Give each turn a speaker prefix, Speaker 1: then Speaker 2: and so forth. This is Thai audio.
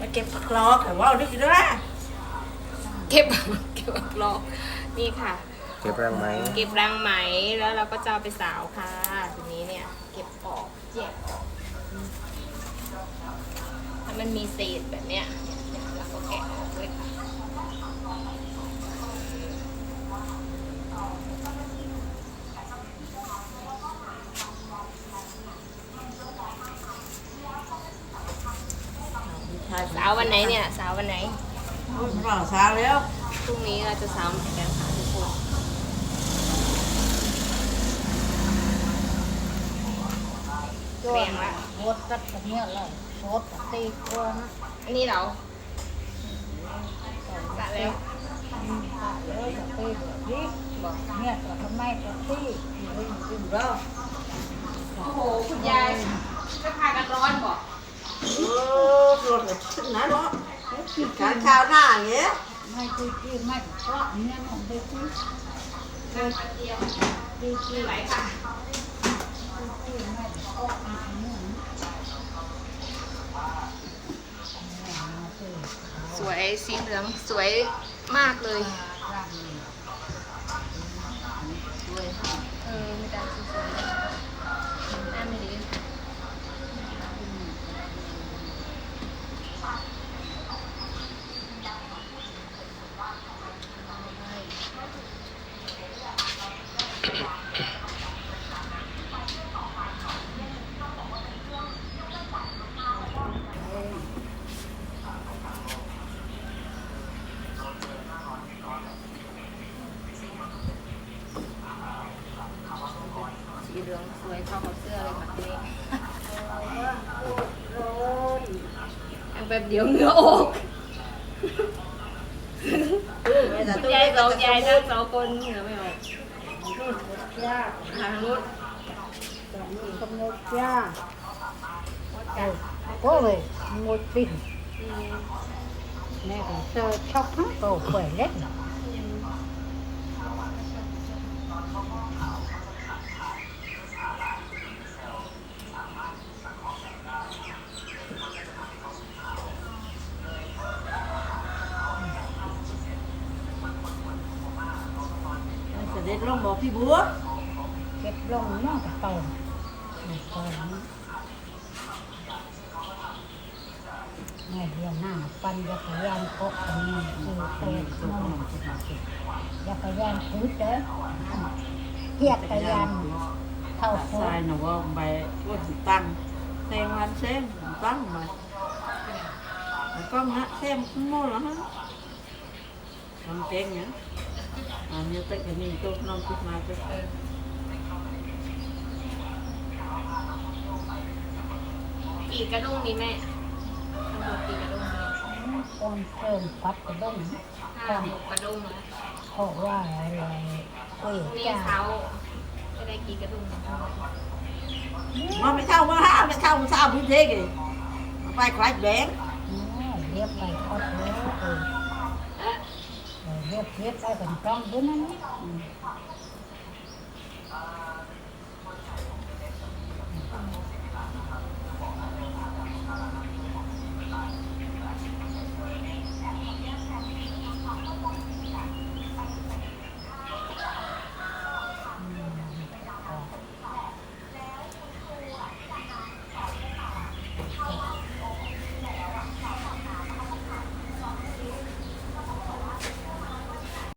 Speaker 1: มาเก็บผักลอกแต่ว่าเอาดึกด้วย
Speaker 2: เก็บเก็บอักลอกนี่ค่ะ
Speaker 3: เก็บรังไหม
Speaker 2: เก็บรังไหมแล้วเราก็จะเอาไปสาวค่ะทีนี้เนี่ย เก็บออกแยกออกถ้ามันมีเศษแบบเนี้ยเนี่ยเราก็แกะออกเลยค่ะ สาววันไหนเนี่ยสาววันไหน
Speaker 1: เราสาวแล้ว
Speaker 2: พรุ่งนี้เราจะสาวเหมือนกันค่ะทุกคนเรียงละ
Speaker 4: โคตรตัดแบบเนี้ยเลยโคตรตีตัวนะ
Speaker 2: อันนี้เราสระแล้ว
Speaker 4: ตัดเลยจะตีแบบนี้
Speaker 2: บอก
Speaker 4: เนี่ยก็ทำไมจะตีอยู่อยู่เรา
Speaker 2: โอ้โหคุณยายจะพากันร้อนบอก
Speaker 1: เออโดนแบบนั้นเนาะการข้าวหน้าอย่างเงี้ย
Speaker 4: ไม่ตีตีไม่เพราะเนี่ยมันตีตี
Speaker 2: นั่งแป๊บเดียว
Speaker 4: ตีตี
Speaker 2: ไม่ไหวค่ะ
Speaker 4: ตีไม่เพราะอันนี้
Speaker 2: สวยสีเหลืองสวยมากเลย เออไม่ได้สวยๆนั่นไม่ดีสีเห ลืองสวยเข้ากับเสื้อเลยค่ะทีนี้ยังแบบเดียวเหงื่อออกคุณยายสองยายนั่งสองคนเหงื่อไม่ออก
Speaker 4: ยา
Speaker 2: ทางนู้น
Speaker 4: ตอนนี้กำหนดยาก็เลยหมดปิ่นแม่ก็เจอช็อกทั้งโตเปื่อยเล็ก
Speaker 1: เส ด็จลงบอกพี่บัว
Speaker 4: เก็บลงน้องกระตอนตอนนี้แม่เรียนหน้าปันจักรยานเกาะกันนี่คือเป็นน้องจักรยานพื้นเด้อเทียบจักรยานเท่าโค
Speaker 1: ใส่หนูว่าใบว่าสิตั้งเซงวันเซงตั้งมาแล้วก็นะเซมขึ้นโม่แล้วฮะทำเก่งเนี่ย อันนี้ตั้งแต่นี่ตุ๊กน้องตุ๊กมาตุ๊ก
Speaker 2: กี่กระดุมนี้แม่ทั้งหมดกี่กระดุมนี้
Speaker 4: คนเติมพับกระด้ง
Speaker 2: ห้าหกกระดุมนะ
Speaker 4: เพราะว่าอะไรเอ้ย
Speaker 2: พรุ่งนี้
Speaker 4: จ้า
Speaker 2: เช้าจะได้กี่กระดุมนะ
Speaker 1: มาไม่เท่ามาห้าไม่เท่ามาเท่าพื้นที่กี่ไปคล้ายแบง
Speaker 4: เรียบไปครบแล้วเออ เรียบเรียบไปเป็นกล้องด้วยนั่นนี่